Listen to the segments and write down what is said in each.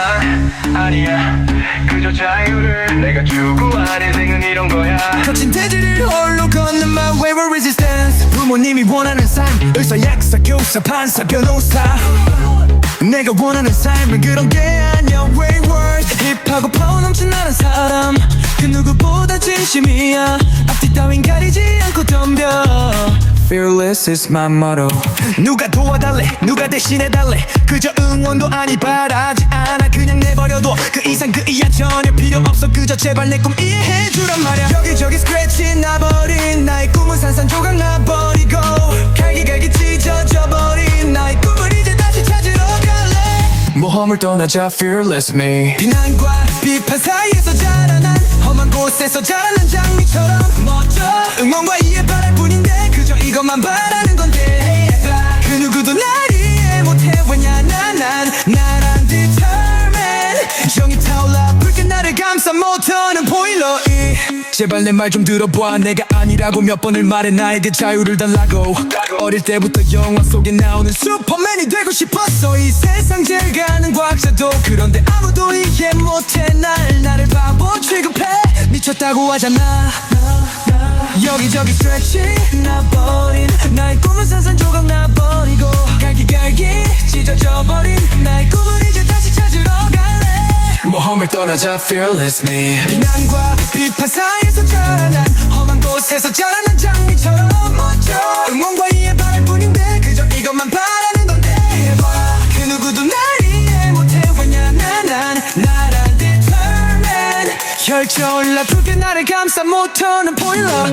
난 아니야. 그저 자유를 내가 추구한 인생은 이런 거야. 거친 대지를 홀로 걷는 my way of resistance. 부모님이 원하는 삶 의사 약사 교사 판사 변호사. 내가 원하는 삶은 그런 게 아니야. Wayward 힙하고 파워 넘쳐나는 사람. 그 누구보다 진심이야. 앞뒤 따윈 가리지 Fearless is my motto. 누가 도와달래? 누가 대신해달래? 그저 응원도 아니 바라지 않아. 그냥 내버려둬. 그 이상 그 이하 전혀 필요 없어. 그저 제발 내 꿈 이해해주란 말이야. 여기저기 스크래치 나버린 나의 꿈은 산산조각 나버리고 갈기갈기 찢어져 버린 나의 꿈을 이제 다시 찾으러 갈래? 모험을 떠나자 fearless me. 비난과 비판 사이에서 자라난 험한 곳에서 자라난 장미처럼 멋져 모터는 보일러 이. 제발 내 말 좀 들어봐. 내가 아니라고 몇 번을 말해 나에게 자유를 달라고. 어릴 때부터 영화 속에 나오는 슈퍼맨이 되고 싶었어. 이 세상 제일 가는 과학자도 그런데 아무도 이해 못해. 날 나를 바보 취급해. 미쳤다고 하잖아. 여기저기 스트레치 나버린. 나의 꿈은 산산 조각 나버리고. 갈기갈기 떠나자 fearless me. 비난과 비판 사이에서 자라난 험한 곳에서 자라난 장미처럼 멋져. 응원과 이해 바랄 뿐인데 그저 이것만 바라는 건데. 봐. 그 누구도 날 이해 못해 왜냐. 난난 나란 determined 혈저올라 붉게 나를 감싸 모터는 보일러.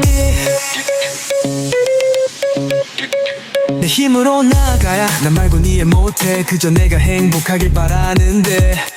내 힘으로 나가야. 나 말고 이해 못해. 그저 내가 행복하길 바라는데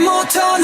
more time.